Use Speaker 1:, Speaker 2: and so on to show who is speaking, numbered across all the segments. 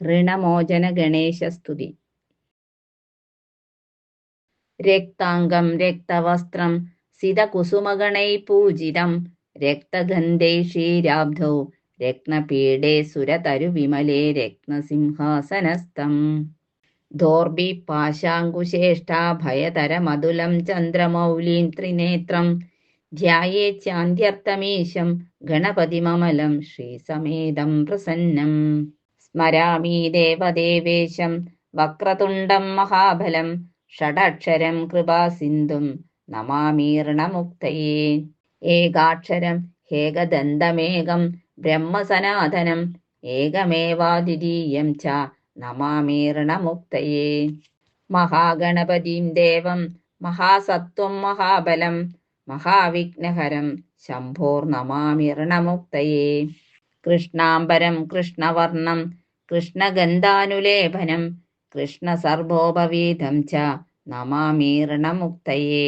Speaker 1: ഋണമോചന ഗണേശസ്തുതി രക്താംഗം രക്തവസ്ത്രം സിതകുസുമഗണൈ പൂജിതം രക്തഗന്ധൈ ക്ഷീരാബ്ധൗ രത്നപീഡേ സുരതരുവിമലേ രത്നസിംഹാസനസ്ഥം. ദോർബി പാശാങ്കുശേഷ്ടാഭയതരമതുലം ചന്ദ്രമൗലീം ത്രിനേത്രം ധ്യായേച്ഛാന്ത്യർത്ഥമീശം ഗണപതിമമലം ശ്രീസമേതം പ്രസന്നം. സ്മരാമി ദേവദേവേശം വക്രതുണ്ടം മഹാബലം ഷടക്ഷരം കൃപാസിന്ധും നമാമീർണമുക്തയേ ഏകാക്ഷരം ഹേകദന്തമേകം ബ്രഹ്മസനാതനം ഏകമേവാദ്വിതീയം ച നമാമീർണമുക്തയേ മഹാഗണപതിം ദേവം മഹാസത്വം മഹാബലം മഹാവിഘ്നഹരം ശംഭോർനമാമിർണമുക്തയേ കൃഷ്ണാംബരം കൃഷ്ണവർണം കൃഷ്ണഗന്ധാനുലേപനം കൃഷ്ണസർവോപവീതം ച നമാമീർണമുക്തയേ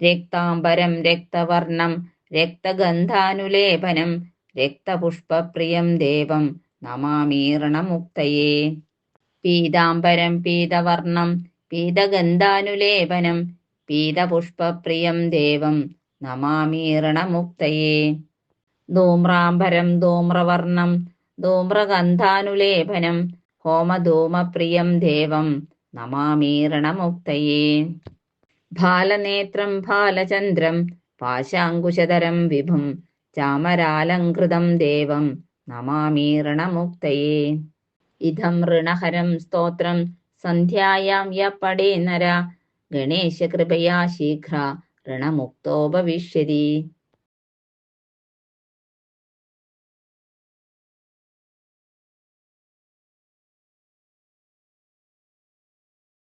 Speaker 1: രക്താംബരം രക്തവർണം രക്തഗന്ധാനുലേപനം രക്തപുഷ്പപ്രിയം ദേവം നമാമീർണമുക്തയേ പീതാംബരം പീതവർണം പീതഗന്ധാനുലേപനം പീതപുഷ്പപ്രിയം ദേവം നമാമീർണമുക്തയേ ധൂമ്രാംബരം ധൂമ്രവർണം ധൂമ്രഗന്ധാനുലേപനം ഹോമധൂമപ്രിയം ദേവം നമാമീരണമുക്തയേ ഭാലനേത്രം ഭാലചന്ദ്രം പാശാങ്കുശതരം വിഭും ചാമരാലങ്കൃതം ദേവം നമാമീരണമുക്തയേ ഇതം ഋണഹരം സ്തോത്രം സന്ധ്യായാം യ നര ഗണേശകൃപയാ ശീഘ്ര ഋണമുക്തോ ഭവിഷ്യതി.